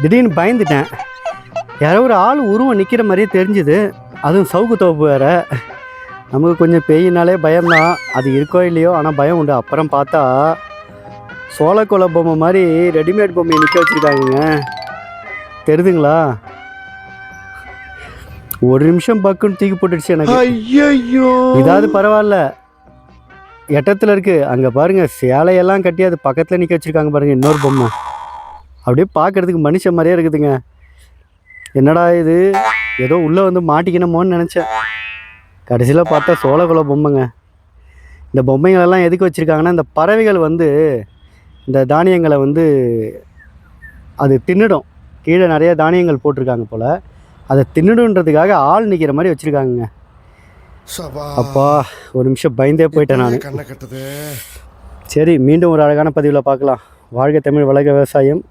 திடீர்னு பயந்துட்டேன். யாரோ ஒரு ஆள் உருவம் நிற்கிற மாதிரியே தெரிஞ்சுது. அதுவும் சவுக்கு தோப்பு வேற. நமக்கு கொஞ்சம் பேயினாலே பயம்தான். அது இருக்கோ இல்லையோ ஆனால் பயம் உண்டு. அப்புறம் பார்த்தா சோளக்கொலை பொம்மை மாதிரி ரெடிமேட் பொம்மையை நிற்க வச்சுருக்காங்கங்க. தெரியுதுங்களா ஒரு நிமிஷம் பக்குன்னு தூக்கி போட்டுடுச்சு எனக்கு. ஐயோ இதாவது பரவாயில்ல. எட்டத்தில் இருக்கு. அங்கே பாருங்க சேலையெல்லாம் கட்டி அது பக்கத்தில் நிற்க வச்சிருக்காங்க பாருங்க இன்னொரு பொம்மை. அப்படியே பார்க்கறதுக்கு மனுஷன் மாதிரியே இருக்குதுங்க. என்னடா இது? ஏதோ உள்ளே வந்து மாட்டிக்கணுமோன்னு நினச்சேன். கடைசியில் பார்த்தா சோளக்குல பொம்மைங்க. இந்த பொம்மைகளெல்லாம் எதுக்கு வச்சுருக்காங்கன்னா இந்த பறவைகள் வந்து இந்த தானியங்களை வந்து அது தின்னுடும். கீழே நிறைய தானியங்கள் போட்டிருக்காங்க போல். அதை தின்னுடுன்றதுக்காக ஆள் நிற்கிற மாதிரி வச்சுருக்காங்கங்க. அப்பா ஒரு நிமிஷம் பயந்தே போயிட்டேன் நான். சரி மீண்டும் ஒரு அழகான பதிவில் பார்க்கலாம். வாழ்க தமிழ் வளர்க விவசாயம்.